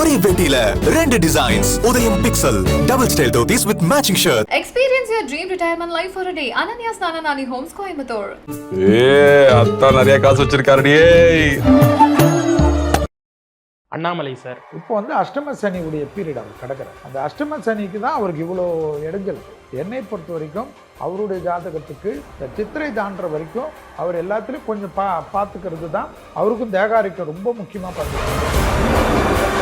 ஒரே வேட்டியில ரெண்டு designs Udhayam pixel double style dhotis with matching shirt your dream retirement life for a day. Ananya Snananani Homes, Coimbatore. ஏ அத்தா நிறைய காசு வச்சிருக்காருடி Annamalai sir. இப்போ வந்து அஷ்டம சனியுடைய பீரியட் அவர் கிடக்கிறார். அந்த அஷ்டம சனிக்கு தான் அவருக்கு இவ்வளோ இடைஞ்சல். என்னை பொறுத்த வரைக்கும் அவருடைய ஜாதகத்துக்கு இந்த சித்திரை தாண்டுற வரைக்கும் அவர் எல்லாத்துலேயும் கொஞ்சம் பா பார்த்துக்கிறது தான் அவருக்கும் தேகாரிக்கம் ரொம்ப முக்கியமாக பார்த்துக்கிறது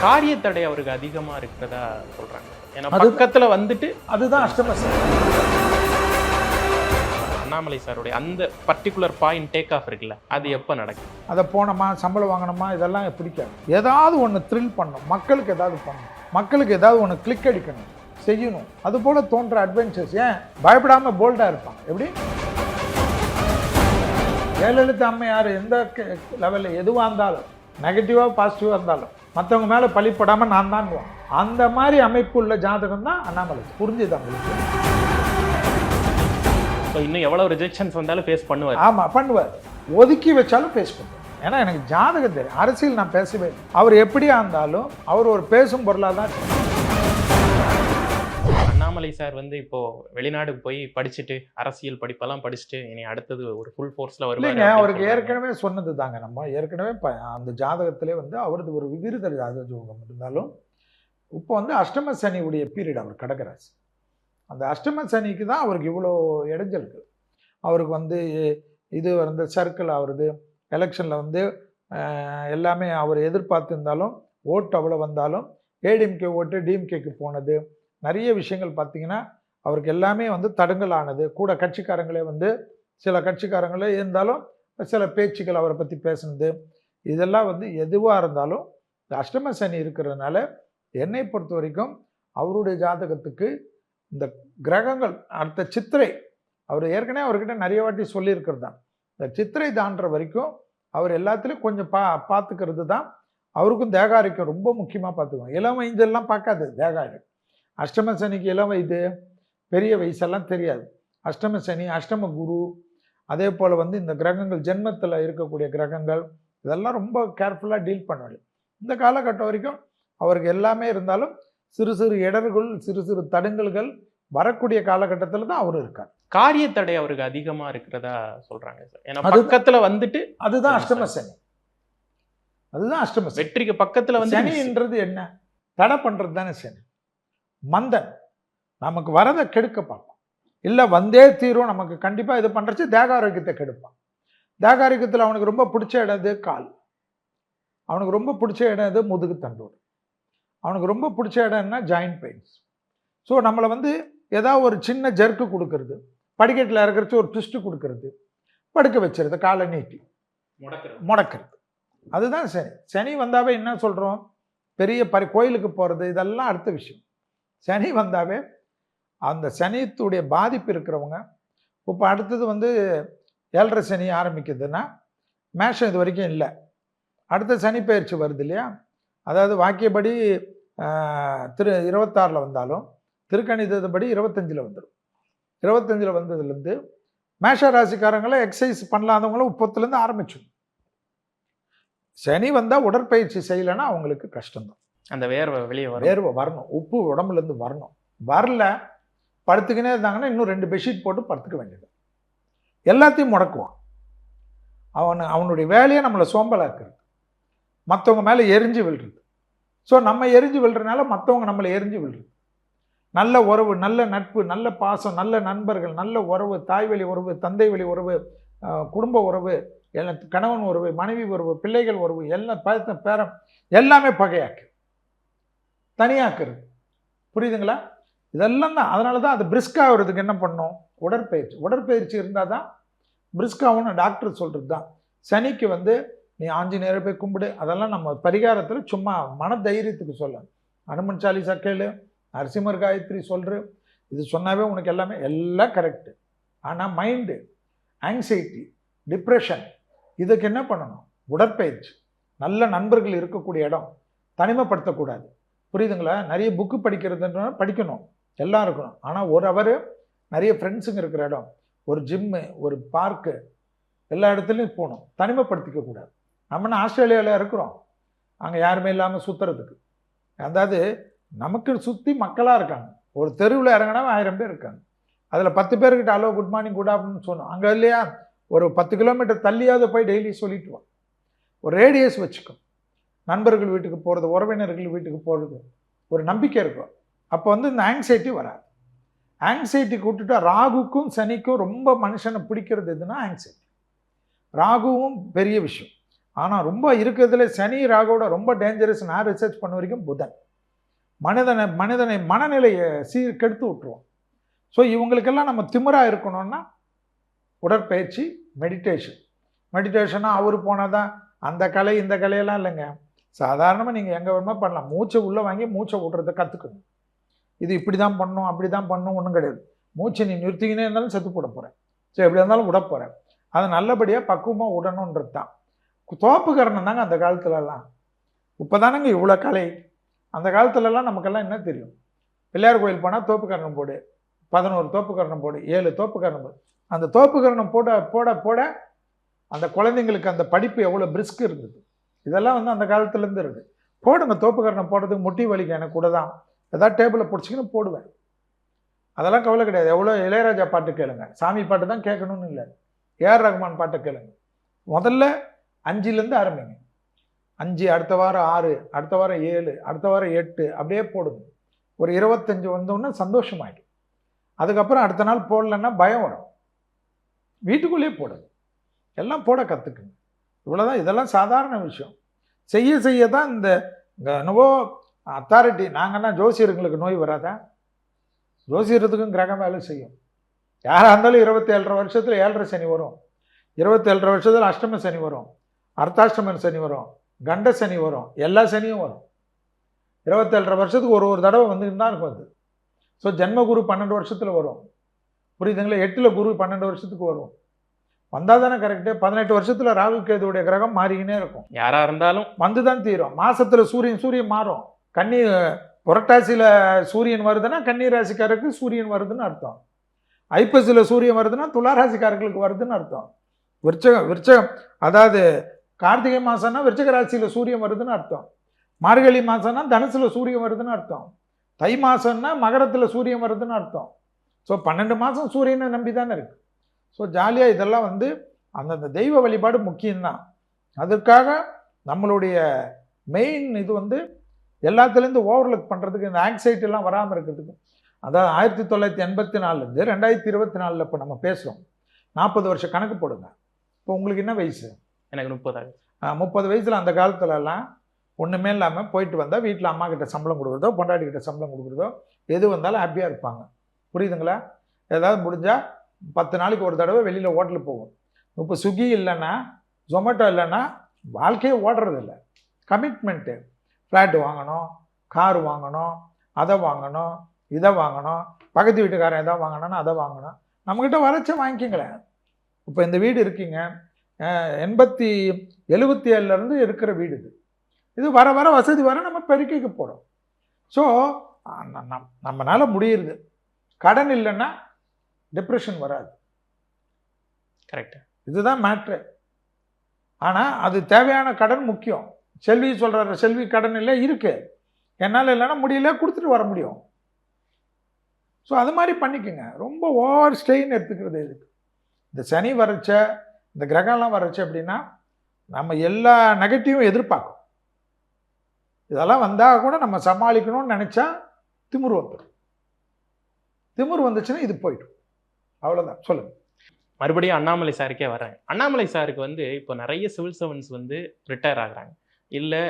காரிய தடை அவருக்கு அதிகமா இருக்கிறதா சொல்றாங்க. ஏன்னா பக்கத்துல வந்துட்டு அதுதான் அஷ்டம அண்ணாமலை சாருடைய அந்த பர்டிகுலர் பாயிண்ட் டேக் ஆஃப் இருக்குல்ல அது எப்போ நடக்கும் அதை போனோமா சம்பளம் வாங்கினோமா இதெல்லாம் பிடிக்காது. ஏதாவது ஒன்று த்ரில் பண்ணணும். மக்களுக்கு ஏதாவது பண்ணணும். மக்களுக்கு ஏதாவது ஒன்று கிளிக் அடிக்கணும். செய்யணும். அது போல தோன்ற அட்வென்ச்சர்ஸ் ஏன்? பயப்படாம போல்டா இருப்பாங்க எப்படி? ஜெயலலிதா அம்மையார் எந்த லெவலில் எதுவாக இருந்தாலும் நெகட்டிவாக பாசிட்டிவாக இருந்தாலும். மற்றவங்க மேலே பழிப்படாமல் நான் தான் அந்த மாதிரி அமைப்பு உள்ள ஜாதகம் தான் அண்ணாமலை. புரிஞ்சுது அவங்களுக்கு ஸோ இன்னும் எவ்வளவு ரிஜெக்ஷன்ஸ் வந்தாலும் ஃபேஸ் பண்ணுவார். ஆமாம் பண்ணுவார். ஒதுக்கி வச்சாலும் பேச பண்ணுவார். ஏன்னா எனக்கு ஜாதகம் தெரியும். அரசியல் நான் பேசவே. அவர் எப்படியா இருந்தாலும் அவர் ஒரு பேசும் பொருளாக தான். அண்ணாமலை சார் வந்து இப்போ வெளிநாடு போய் படிச்சுட்டு அரசியல் படிப்பெல்லாம் படிச்சுட்டு இனி அடுத்தது ஒரு ஃபுல் ஃபோர்ஸ்ல அப்படின்னு அவருக்கு. ஏற்கனவே சொன்னது தாங்க நம்ம ஏற்கனவே அந்த ஜாதகத்திலே வந்து அவரது ஒரு விருத ஜாதகம் இருந்தாலும் இப்போ வந்து அஷ்டம சனியுடைய பீரியட் அவர் கடக்கிறார் அந்த அஷ்டம சனிக்கு தான் அவருக்கு இவ்வளோ இடைஞ்சல் இருக்கு. அவருக்கு வந்து இது வந்து சர்க்கிள் ஆகுறது எலெக்ஷனில் வந்து எல்லாமே அவர் எதிர்பார்த்திருந்தாலும் ஓட்டு அவ்வளோ வந்தாலும் ஏடிஎம்கே ஓட்டு டிஎம்கேக்கு போனது நிறைய விஷயங்கள் பார்த்தீங்கன்னா அவருக்கு எல்லாமே வந்து தடங்கல் ஆனது கூட கட்சிக்காரங்களே வந்து சில கட்சிக்காரங்களே இருந்தாலும் சில பேச்சுக்கள் அவரை பற்றி பேசுனது. இதெல்லாம் வந்து எதுவாக இருந்தாலும் இந்த அஷ்டம சனி இருக்கிறதுனால என்னை பொறுத்த வரைக்கும் அவருடைய ஜாதகத்துக்கு இந்த கிரகங்கள் அடுத்த சித்திரை அவர் ஏற்கனவே அவர்கிட்ட நிறைய வாட்டி சொல்லியிருக்கிறது தான். இந்த சித்திரை தாண்டுற வரைக்கும் அவர் எல்லாத்துலேயும் கொஞ்சம் பா பார்த்துக்கிறது தான். அவருக்கும் தேகாரிக்கம் ரொம்ப முக்கியமாக பார்த்துக்கணும். இளம் வயதெல்லாம் பார்க்காது தேகாரி அஷ்டம சனிக்கு இளம் வயது பெரிய வயசெல்லாம் தெரியாது. அஷ்டம சனி அஷ்டம குரு அதே போல் வந்து இந்த கிரகங்கள் ஜென்மத்தில் இருக்கக்கூடிய கிரகங்கள் இதெல்லாம் ரொம்ப கேர்ஃபுல்லாக டீல் பண்ண வேண்டும் இந்த காலகட்டம் வரைக்கும் அவருக்கு எல்லாமே இருந்தாலும் சிறு சிறு இடர்கள் சிறு சிறு தடுங்கல்கள் வரக்கூடிய காலகட்டத்தில் தான் அவர் இருக்கார். காரிய தடை அவருக்கு அதிகமா இருக்கிறதா சொல்றாங்க சார். ஏன்னா பக்கத்துல வந்துட்டு அதுதான் அஷ்டம. சனி. அதுதான் அஷ்டம வெற்றிக்கு பக்கத்துல வந்து சனின்றது என்ன? தடை பண்ணுறது தானே சனி. மந்தன். நமக்கு வரதை கெடுக்க பார்ப்பான் இல்லை வந்தே தீரும் நமக்கு கண்டிப்பாக இது பண்ணுறச்சு தேகாரோக்கியத்தை கெடுப்பான். தேகாரோக்கியத்தில் அவனுக்கு ரொம்ப பிடிச்ச இடம் இது கால். அவனுக்கு ரொம்ப பிடிச்ச இடம் இது முதுகு தண்டோடு. அவனுக்கு ரொம்ப பிடிச்ச இடம்னா ஜாயிண்ட் பெயின்ஸ் ஸோ நம்மளை வந்து ஏதாவது ஒரு சின்ன ஜர்க்கு கொடுக்கறது. படிக்கட்டில் இறக்கறச்சு ஒரு ட்விஸ்ட்டு கொடுக்கறது. படுக்க வச்சிருது காலை நீட்டி. முடக்குறது. முடக்கிறது. அதுதான் சனி. சனி வந்தாவே என்ன சொல்கிறோம் பெரிய பரி கோயிலுக்கு போகிறது இதெல்லாம் அடுத்த விஷயம். சனி வந்தாவே அந்த சனித்துடைய பாதிப்பு இருக்கிறவங்க இப்போ அடுத்தது வந்து ஏழரை சனி ஆரம்பிக்குதுன்னா மேஷம் இது வரைக்கும் இல்லை. அடுத்த சனி பயிற்சி வருது இல்லையா? அதாவது வாக்கியப்படி திரு இருபத்தாறில் வந்தாலும் திருக்கணிதப்படி இருபத்தஞ்சில் வந்துடும் இருபத்தஞ்சில் வந்ததுலேருந்து மேஷ ராசிக்காரங்களை எக்ஸசைஸ் பண்ணலாதவங்களும் முப்பத்துலேருந்து ஆரம்பிச்சிடும். சனி வந்தால் உடற்பயிற்சி செய்யலைன்னா அவங்களுக்கு கஷ்டம்தான். அந்த வேர்வை வெளியே வரும். வேர்வை வரணும். உப்பு உடம்புலேருந்து வரணும். வரல படுத்துக்கினே இருந்தாங்கன்னா இன்னும் ரெண்டு பெட்ஷீட் போட்டு படுத்துக்க வேண்டியது. எல்லாத்தையும் முடக்குவான். அவன் அவனுடைய வேலையை நம்மளை சோம்பலாக்குறது. மற்றவங்க மேலே எரிஞ்சு விழுறது. ஸோ நம்ம எரிஞ்சு விழுறதுனால மற்றவங்க நம்மளை எரிஞ்சு விழுறது. நல்ல உறவு நல்ல நட்பு நல்ல பாசம் நல்ல நண்பர்கள் நல்ல உறவு தாய் வழி உறவு தந்தை வழி உறவு குடும்ப உறவு எல்லாம் கணவன் உறவு மனைவி உறவு பிள்ளைகள் உறவு எல்லாம் பேரம் எல்லாமே பகையாக்கு. தனியாக்குறது. புரியுதுங்களா? இதெல்லாம் தான் அதனால தான் அது பிரிஸ்க் ஆகிறதுக்கு என்ன பண்ணணும் உடற்பயிற்சி. உடற்பயிற்சி இருந்தால் தான் பிரிஸ்காகும்னு டாக்டர் சொல்கிறது தான் சனிக்கு வந்து நீ ஆஞ்சநேயரை போய் கும்பிடு. அதெல்லாம் நம்ம பரிகாரத்தில் சும்மா மன தைரியத்துக்கு சொல்ல. அனுமன் சாலிசா கேளு நரசிம்மர் காயத்ரி சொல்கிற இது சொன்னாவே உனக்கு எல்லாமே எல்லாம் கரெக்டு ஆனால் மைண்டு ஆங்ஸைட்டி டிப்ரெஷன் இதுக்கு என்ன பண்ணணும்? உடற்பயிற்சி. நல்ல நண்பர்கள் இருக்கக்கூடிய இடம். தனிமைப்படுத்தக்கூடாது. புரியுதுங்களா? நிறைய புக்கு படிக்கிறதுன்ற படிக்கணும். எல்லாம் இருக்கணும். ஆனால் ஒரு அவர் நிறைய ஃப்ரெண்ட்ஸுங்க இருக்கிற இடம். ஒரு ஜிம்மு ஒரு பார்க்கு எல்லா இடத்துலையும் போகணும். தனிமைப்படுத்திக்க கூடாது. நம்மன்னு ஆஸ்திரேலியாவில் இருக்கிறோம். அங்கே யாருமே இல்லாமல் சுற்றுறதுக்கு அதாவது நமக்கு சுற்றி மக்களாக இருக்காங்க. ஒரு தெருவில் இறங்கினா ஆயிரம் பேர் இருக்காங்க. அதில் பத்து பேர்கிட்ட hello good morning good afternoon சொன்னோம் அங்கே இல்லையா? ஒரு பத்து கிலோமீட்டர் தள்ளியாவது போய் டெய்லி சொல்லிட்டு வா. ஒரு ரேடியஸ் வச்சுக்கோ. நண்பர்கள் வீட்டுக்கு போகிறது உறவினர்கள் வீட்டுக்கு போகிறது ஒரு நம்பிக்கை இருக்கும். அப்போ வந்து இந்த ஆங்ஸைட்டி வராது. ஆங்ஸைட்டி கூட்டுட்டா ராகுக்கும் சனிக்கும் ரொம்ப மனுஷனை பிடிக்கிறது எதுனா ஆங்ஸைட்டி ராகுவும் பெரிய விஷயம். ஆனால் ரொம்ப இருக்கிறதுல சனி ராகுவோட ரொம்ப டேஞ்சரஸ் நான் ரிசர்ச் பண்ண வரைக்கும் புதன். மனிதனை மனிதனை மனநிலையை சீர் கெடுத்து விட்டுருவோம் ஸோ இவங்களுக்கெல்லாம் நம்ம திமிராக இருக்கணும்னா உடற்பயிற்சி மெடிடேஷன் மெடிடேஷனாக அவர் போனால் தான் அந்த கலை இந்த கலையெல்லாம் இல்லைங்க. சாதாரணமாக நீங்கள் எங்கே வேணுமோ பண்ணலாம். மூச்சை உள்ளே வாங்கி மூச்சை விட்றத கற்றுக்கணும் இது இப்படி தான் பண்ணணும் அப்படி தான் பண்ணணும் ஒன்றும் கிடையாது. மூச்சை நீ நிறுத்திக்கினே இருந்தாலும் செத்து போட போகிறேன் ஸோ எப்படி இருந்தாலும் விட போகிறேன் அதை நல்லபடியாக பக்குவமாக விடணுன்றது தான். தோப்புக்கரணம் தாங்க அந்த காலத்துலலாம். இப்போ தானேங்க இவ்வளோ கலை. அந்த காலத்துலலாம் நமக்கெல்லாம் என்ன தெரியும்? பிள்ளையார் கோயில் போனால் தோப்புக்கரணம் போடு. பதினோரு தோப்புக்கரணம் போடு. ஏழு தோப்புக்கரணம் போடு. அந்த தோப்புக்கரணம் போட போட போட அந்த குழந்தைங்களுக்கு அந்த படிப்பு எவ்வளோ பிரிஸ்க் இருந்தது. இதெல்லாம் வந்து அந்த காலத்துலேருந்து இருக்குது போடுங்க தோப்புக்கரணம் போடுறதுக்கு முட்டி வலிக்கு எனக்கு கூட தான். ஏதாவது டேபிளை பிடிச்சிக்கின்னு போடுவேன். அதெல்லாம் கவலை கிடையாது. எவ்வளோ இளையராஜா பாட்டு கேளுங்க. சாமி பாட்டு தான் கேட்கணும்னு இல்லை. ஏஆர் ரஹ்மான் பாட்டை கேளுங்க. முதல்ல அஞ்சுலேருந்து ஆரம்பிங்க. அஞ்சு அடுத்த வாரம் ஆறு அடுத்த வாரம் ஏழு அடுத்த வாரம் எட்டு அப்படியே போடுங்க. ஒரு இருபத்தஞ்சி வந்தோன்னே சந்தோஷமாயிடும். அதுக்கப்புறம் அடுத்த நாள் போடலன்னா பயம் வரும். வீட்டுக்குள்ளேயே போடுங்க. எல்லாம் போட கற்றுக்குங்க இவ்வளோதான் இதெல்லாம் சாதாரண விஷயம். செய்ய செய்ய தான் இந்த இந்த என்னவோ அத்தாரிட்டி நாங்கன்னா ஜோசியர்களுக்கு நோய் வராதா? ஜோசியத்துக்கும் கிரகம் வேலை செய்யும். யாராக இருந்தாலும் இருபத்தி ஏழரை வருஷத்தில் ஏழரை சனி வரும். இருபத்தி ஏழரை வருஷத்தில் அஷ்டம சனி வரும். அர்த்தாஷ்டம சனி வரும். கண்ட சனி வரும். எல்லா சனியும் வரும். இருபத்தேழரை வருஷத்துக்கு ஒரு ஒரு தடவை வந்துக்கிட்டு தான் இருக்கும் அது. ஸோ ஜென்மகுரு பன்னெண்டு வருஷத்தில் வரும். புரியுதுங்களா? எட்டில் குரு பன்னெண்டு வருஷத்துக்கு வரும். வந்தால் தானே கரெக்டு பதினெட்டு வருஷத்தில் ராகு கேதுவுடைய கிரகம் மாறிக்கினே இருக்கும். யாரா இருந்தாலும் வந்து தான் தீரும். மாசத்துல சூரியன் சூரியன் மாறும். கன்னி புரட்டாசியில் சூரியன் வருதுன்னா கன்னி ராசிக்காரருக்கு சூரியன் வருதுன்னு அர்த்தம். ஐப்பசியில் சூரியன் வருதுன்னா துலா ராசிக்காரர்களுக்கு வருதுன்னு அர்த்தம். விருச்சகம் விருச்சகம் அதாவது கார்த்திகை மாசம்னா விருச்சக ராசியில் சூரியன் வருதுன்னு அர்த்தம். மார்கழி மாசம்னா தனுசுல சூரியன் வருதுன்னு அர்த்தம். தை மாசம்னா மகரத்தில் சூரியன் வருதுன்னு அர்த்தம். ஸோ பன்னெண்டு மாதம் சூரியனை நம்பி தானே இருக்கு. ஸோ ஜாலியாக இதெல்லாம் வந்து அந்தந்த தெய்வ வழிபாடு முக்கியம்தான். அதற்காக நம்மளுடைய மெயின் இது வந்து எல்லாத்துலேருந்து ஓவர்லுக் பண்ணுறதுக்கு இந்த எல்லாம் வராமல் இருக்கிறதுக்கு. அதாவது ஆயிரத்தி தொள்ளாயிரத்தி எண்பத்தி நாலுலேருந்து ரெண்டாயிரத்தி இருபத்தி நாலில் இப்போ நம்ம பேசுகிறோம் நாற்பது வருஷம் கணக்கு போடுங்க. இப்போ உங்களுக்கு என்ன வயசு? எனக்கு முப்பதாகுது முப்பது வயசில் அந்த காலத்துலலாம் ஒன்றுமே இல்லாமல் போயிட்டு வந்தால் வீட்டில் அம்மா கிட்ட சம்பளம் கொடுக்குறதோ பொண்டாட்டி கிட்ட சம்பளம் கொடுக்குறதோ எது வந்தாலும் ஹாப்பியாக இருப்பாங்க. புரியுதுங்களா? ஏதாவது முடிஞ்சால் பத்து நாளைக்கு ஒரு தடவை வெளியில் ஹோட்டலுக்கு போவோம். இப்போ ஸ்விக்கி இல்லைன்னா ஜொமேட்டோ இல்லைன்னா வாழ்க்கையே ஓடுறது இல்லை கமிட்மெண்ட்டு ஃப்ளாட் வாங்கணும் கார் வாங்கணும் அதை வாங்கணும் இதை வாங்கணும் பக்கத்து வீட்டுக்காரன் எதை வாங்கணும்னு அதை வாங்கணும். நம்மக்கிட்ட வரைச்ச வாங்கிக்கங்களேன் இப்போ இந்த வீடு இருக்கீங்க. எண்பத்தி எழுபத்தி ஏழுலேருந்து இருக்கிற வீடு இது. இது வர வர வசதி வர நம்ம பெருக்கிக்க போகிறோம் ஸோ நம்மளால் முடியுது. கடன் இல்லைன்னா டிப்ரெஷன் வராது. கரெக்ட் இதுதான் மேட்ரு ஆனால் அது தேவையான கடன் முக்கியம். செல்வி சொல்கிற செல்வி கடன் இல்லை இருக்கு. என்னால் இல்லைன்னா முடியல கொடுத்துட்டு வர முடியும். ஸோ அது மாதிரி பண்ணிக்கோங்க. ரொம்ப ஓவர் ஸ்ட்ரெயின் எடுத்துக்கிறது இதுக்கு. இந்த சனி வரைச்ச இந்த கிரகம்லாம் வரைச்ச அப்படின்னா நம்ம எல்லா நெகட்டிவும் எதிர்பார்க்கும். இதெல்லாம் வந்தால் கூட நம்ம சமாளிக்கணும்னு நினச்சா திமிரு வந்துடும் திமிரு வந்துச்சுன்னா இது போயிடும். அவ்வளோதான் சொல்லுங்கள் மறுபடியும் அண்ணாமலை சாருக்கே வரேன் அண்ணாமலை சாருக்கு வந்து இப்போ நிறைய சிவில் சர்வன்ஸ் வந்து ரிட்டையர் ஆகுறாங்க. இல்லை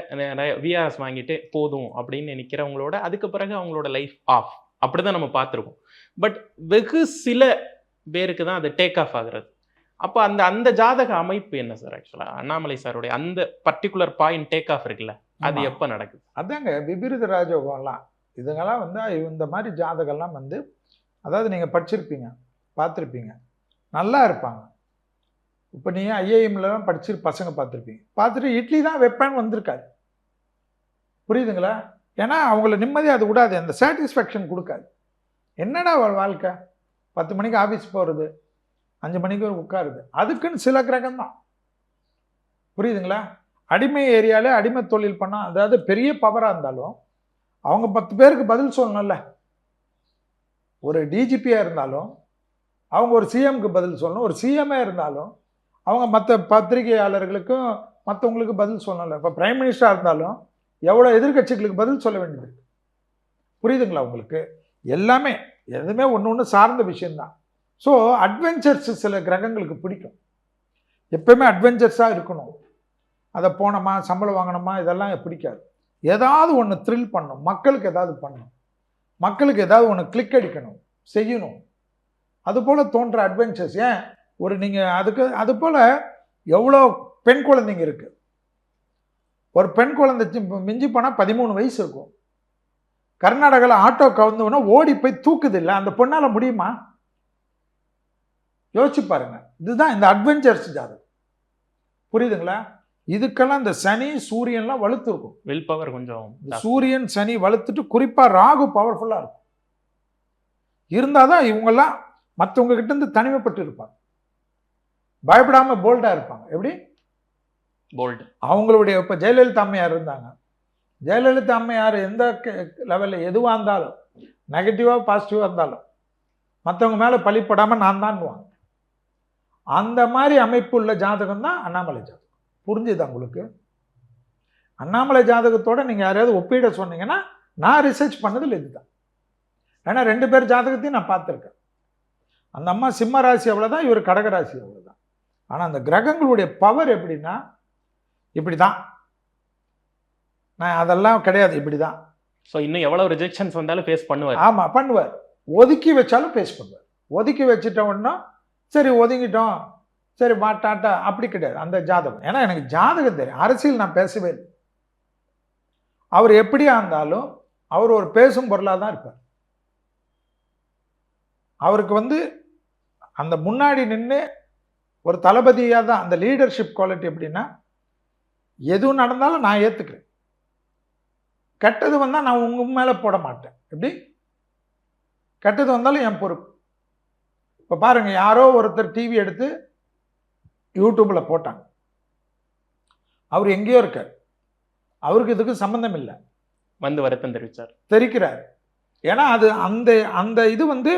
விஆர்எஸ் வாங்கிட்டு போதும் அப்படின்னு நிற்கிறவங்களோட அதுக்கு பிறகு அவங்களோட லைஃப் ஆஃப் அப்படிதான் நம்ம பார்த்துருக்கோம். பட் வெகு சில பேருக்கு தான் அது டேக் ஆஃப் ஆகுறது. அப்போ அந்த அந்த ஜாதக அமைப்பு என்ன சார் ஆக்சுவலாக அண்ணாமலை சாருடைய அந்த பர்டிகுலர் பாயிண்ட் டேக் ஆஃப் இருக்குல்ல? அது. எப்போ நடக்குது? அதாங்க விபரீத ராஜயோகம்லாம். இதுங்கெல்லாம் வந்து இந்த மாதிரி ஜாதகம்லாம் வந்து அதாவது நீங்கள் படிச்சிருப்பீங்க. பார்த்துருப்பீங்க. நல்லா இருப்பாங்க. இப்போ நீங்கள் ஐஏஎம்லலாம் படிச்சு பசங்க பார்த்துருப்பீங்க. பார்த்துட்டு இட்லி தான் வைப்பேன்னு வந்திருக்காது புரியுதுங்களா? ஏன்னா அவங்கள நிம்மதியாக அது விடாது. அந்த சாட்டிஸ்ஃபேக்ஷன் கொடுக்காது. என்னடா அவள் வாழ்க்கை? பத்து மணிக்கு ஆஃபீஸ் போகிறது அஞ்சு மணிக்கு உட்காருது. அதுக்குன்னு சில கிரகம் தான் புரியுதுங்களா? அடிமை ஏரியாவில் அடிமை தொழில் பண்ணால் அதாவது பெரிய பவராக இருந்தாலும் அவங்க பத்து பேருக்கு பதில் சொல்லணும்ல. ஒரு டிஜிபியாக இருந்தாலும் அவங்க ஒரு சிஎம்க்கு பதில் சொல்லணும். ஒரு சிஎம்ஏ இருந்தாலும் அவங்க மற்ற பத்திரிகையாளர்களுக்கும் மற்றவங்களுக்கு பதில் சொல்லணும்ல. இப்போ பிரைம் மினிஸ்டராக இருந்தாலும் எவ்வளோ எதிர்க்கட்சிகளுக்கு பதில் சொல்ல வேண்டியது புரியுதுங்களா உங்களுக்கு? எல்லாமே எதுவுமே ஒன்று ஒன்று சார்ந்த விஷயந்தான் ஸோ அட்வென்ச்சர்ஸ் சில கிரகங்களுக்கு பிடிக்கும். எப்பயுமே அட்வென்ச்சர்ஸாக இருக்கணும். அதை போனோமா சம்பளம் வாங்கினோமா இதெல்லாம் பிடிக்காது. ஏதாவது ஒன்று த்ரில் பண்ணணும். மக்களுக்கு ஏதாவது பண்ணணும். மக்களுக்கு ஏதாவது ஒன்று கிளிக் அடிக்கணும். செய்யணும். அதுபோல் தோன்ற அட்வென்ச்சர்ஸ் ஏன்? ஒரு நீங்கள் அதுக்கு அதுபோல் எவ்வளோ பெண் குழந்தைங்க இருக்குது ஒரு பெண் குழந்தை மிஞ்சி போனால் பதிமூணு வயசு இருக்கும். கர்நாடகாவில் ஆட்டோ கவுந்தவொன்னே ஓடி போய் தூக்குது இல்லை? அந்த பொண்ணால் முடியுமா? யோசிச்சு பாருங்க. இதுதான் இந்த அட்வென்ச்சர்ஸ் ஜாதகம் புரியுதுங்களா? இதுக்கெல்லாம் இந்த சனி சூரியன்லாம் வலுத்து இருக்கும். வில் பவர் கொஞ்சம். சூரியன் சனி வலுத்துட்டு குறிப்பாக ராகு பவர்ஃபுல்லாக இருக்கும். இருந்தால் தான் இவங்கெல்லாம் மற்றவங்க கிட்ட இருந்து தனிமைப்பட்டு இருப்பாங்க. பயப்படாமல் போல்டாக இருப்பாங்க எப்படி? போல்டு அவங்களுடைய இப்போ ஜெயலலிதா அம்மையார் இருந்தாங்க. ஜெயலலிதா அம்மையார் எந்த லெவலில் எதுவாக இருந்தாலும் நெகட்டிவாக பாசிட்டிவாக இருந்தாலும் மற்றவங்க மேலே பழிப்படாமல் நான் தான்வாங்க அந்த மாதிரி அமைப்பு உள்ள ஜாதகம் தான் அண்ணாமலை ஜாதகம். புரிஞ்சுதா உங்களுக்கு? அண்ணாமலை ஜாதகத்தோட நீங்கள் யாரையாவது ஒப்பிட சொன்னீங்கன்னா நான் ரிசர்ச் பண்ணதில் இதுதான். ஏன்னா ரெண்டு பேர் ஜாதகத்தையும் நான் பார்த்துருக்கேன். அந்த அம்மா சிம்ம ராசி அவ்வளோதான் இவர் கடகராசி அவ்வளோதான் ஆனால் அந்த கிரகங்களுடைய பவர் எப்படின்னா இப்படி தான் நான் அதெல்லாம் கிடையாது இப்படி தான் ஸோ இன்னும் எவ்வளவு ரிஜெக்ஷன்ஸ் வந்தாலும் ஃபேஸ் பண்ணுவார். ஆமாம் பண்ணுவார். ஒதுக்கி வச்சாலும் பேஸ் பண்ணுவார். ஒதுக்கி வச்சுட்ட உடனே சரி ஒதுங்கிட்டோம். சரி வா டாட்டா அப்படி கிடையாது. அந்த ஜாதகம். ஏன்னா எனக்கு ஜாதகம் தெரியும். அரசியல் நான் பேசவே இல்லை. அவர் எப்படியா இருந்தாலும் அவர் ஒரு பேசும் பொருளாக தான் இருப்பார். அவருக்கு வந்து அந்த முன்னாடி நின்று ஒரு தளபதியாக தான் அந்த லீடர்ஷிப் குவாலிட்டி எப்படின்னா எதுவும் நடந்தாலும் நான் ஏற்றுக்கிறேன் கெட்டது வந்தால் நான் உங்க மேலே போட மாட்டேன். எப்படி? கெட்டது வந்தாலும் என் பொறுப்பு. இப்போ பாருங்க யாரோ ஒருத்தர் டிவி எடுத்து யூடியூப்பில் போட்டாங்க. அவர் எங்கேயோ இருக்கார். அவருக்கு இதுக்கு சம்மந்தம் இல்லை. வந்து வருத்தம் தெரிவிச்சார். தெரிக்கிறார். ஏன்னா அது அந்த அந்த இது வந்து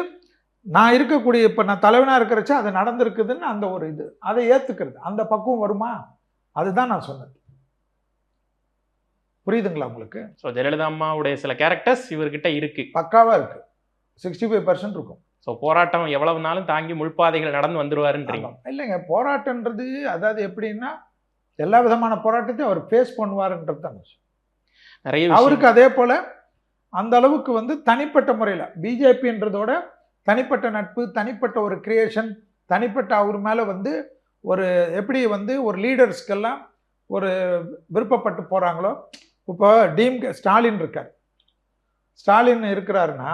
நான் இருக்கக்கூடிய இப்போ நான் தலைவனாக இருக்கிறச்ச அது நடந்திருக்குதுன்னு அந்த ஒரு இது. அதை ஏற்றுக்கிறது அந்த பக்குவம் வருமா? அதுதான் நான் சொன்னது. புரியுதுங்களா உங்களுக்கு? ஸோ ஜெயலலிதா அம்மாவுடைய சில கேரக்டர்ஸ் இவர்கிட்ட இருக்கு. பக்காவாக இருக்கு. சிக்ஸ்டி ஃபைவ் பர்சன்ட் இருக்கும். ஸோ போராட்டம் எவ்வளவு நாளும் தாங்கி முள்பாதைகள் நடந்து வந்துருவாருன்றீங்க. இல்லைங்க போராட்டன்றது அதாவது எப்படின்னா எல்லா விதமான போராட்டத்தையும் அவர் ஃபேஸ் பண்ணுவாருன்றது தான். நிறைய அவருக்கு அதே போல அந்த அளவுக்கு வந்து தனிப்பட்ட முறையில் பிஜேபின்றதோட தனிப்பட்ட நட்பு தனிப்பட்ட ஒரு கிரியேஷன் தனிப்பட்ட அவர் மேலே வந்து ஒரு எப்படி வந்து ஒரு லீடர்ஸ்க்கெல்லாம் ஒரு விருப்பப்பட்டு போகிறாங்களோ இப்போ டீம் ஸ்டாலின் இருக்கார். ஸ்டாலின் இருக்கிறாருன்னா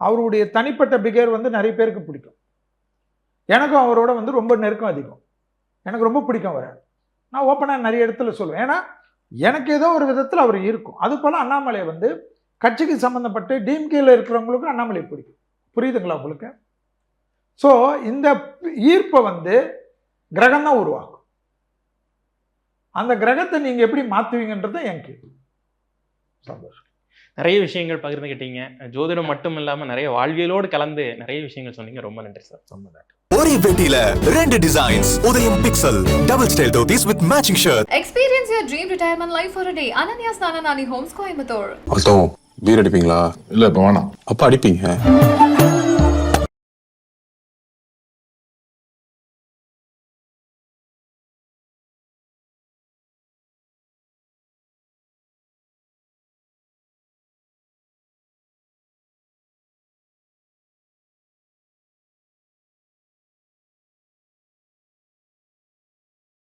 அவருடைய தனிப்பட்ட பிகேர் வந்து நிறைய பேருக்கு பிடிக்கும். எனக்கும் அவரோட வந்து ரொம்ப நெருக்கம் அதிகம். எனக்கு ரொம்ப பிடிக்கும் அவரை. நான் ஓப்பனாக நிறைய இடத்துல சொல்லுவேன். ஏன்னா எனக்கு ஏதோ ஒரு விதத்தில் அவர் இருக்கும். அது போல் அண்ணாமலை வந்து கட்சிக்கு சம்மந்தப்பட்டு டீம்கேயில் இருக்கிறவங்களுக்கும் அண்ணாமலை பிடிக்கும். புரியுதுங்களா உங்களுக்கு? ஸோ இந்த ஈர்ப்பை வந்து கிரகம் தான் உருவாக்கும். அந்த கிரகத்தை நீங்கள் எப்படி மாற்றுவீங்கன்றது என் கேள்வி. சந்தோஷம். நிறைய விஷயங்கள் பகிர்ந்துக்கிட்டீங்க ஜோதிடம் மட்டும் இல்லாம நிறைய வாழ்வியலோடு கலந்து நிறைய விஷயங்கள் சொன்னீங்க. ரொம்ப நன்றி சார். ரொம்ப நன்றி. ஒரே வெட்டியில ரெண்டு designs Udhayam pixel double style dhotis with matching shirt Experience your dream retirement life for a day. Ananya Snananani Homes, Coimbatore. அர்த்தம் பீர் அடிப்பீங்களா? இல்ல இப்ப வேணாம். அப்ப அடிப்பீங்க.